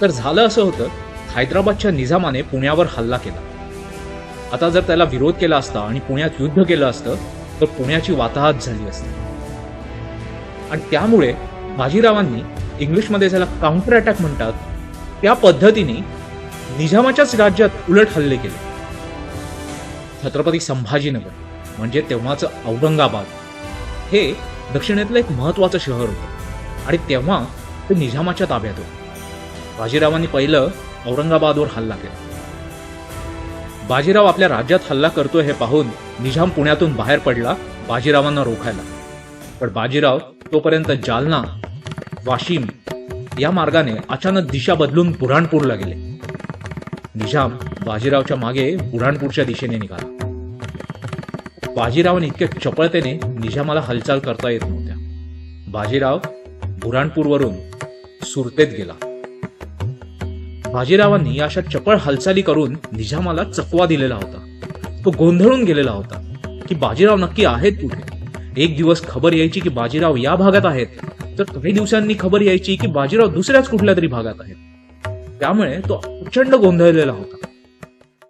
तर झालं असं होतं हैदराबादच्या निजामाने पुण्यावर हल्ला केला. आता जर त्याला विरोध केला असता आणि पुण्यात युद्ध केलं असतं तर पुण्याची वाताहत झाली असती. आणि त्यामुळे बाजीरावांनी इंग्लिशमध्ये ज्याला काउंटर अटॅक म्हणतात त्या पद्धतीने निजामाच्याच राज्यात उलट हल्ले केले. छत्रपती संभाजीनगर म्हणजे तेव्हाचं औरंगाबाद हे दक्षिणेतलं एक महत्वाचं शहर होतं. आणि तेव्हा ते निजामाच्या ताब्यात होतं. बाजीरावांनी पहिलं औरंगाबादवर हल्ला केला. बाजीराव आपल्या राज्यात हल्ला करतोय हे पाहून निजाम पुण्यातून बाहेर पडला बाजीरावांना रोखायला. पण बाजीराव तोपर्यंत जालना वाशिम या मार्गाने अचानक दिशा बदलून बुऱ्हाणपूरला गेले. निजाम बाजीरावच्या मागे बुऱ्हाणपूरच्या दिशेने निघाला. बाजीरावाने इतक्या चपळतेने निजामाला हालचाल करता येत नव्हत्या. बाजीराव बुऱ्हाणपूरवरून सुरतेत गेला. बाजीरावांनी अशा चपळ हालचाली करून निजामाला चकवा दिलेला होता. तो गोंधळून गेलेला होता की बाजीराव नक्की आहेत कुठे? एक दिवस खबर यायची की बाजीराव या भागात आहेत तर काही दिवसांनी खबर यायची की बाजीराव दुसऱ्याच कुठल्या तरी भागात आहेत. त्यामुळे तो प्रचंड गोंधळलेला होता.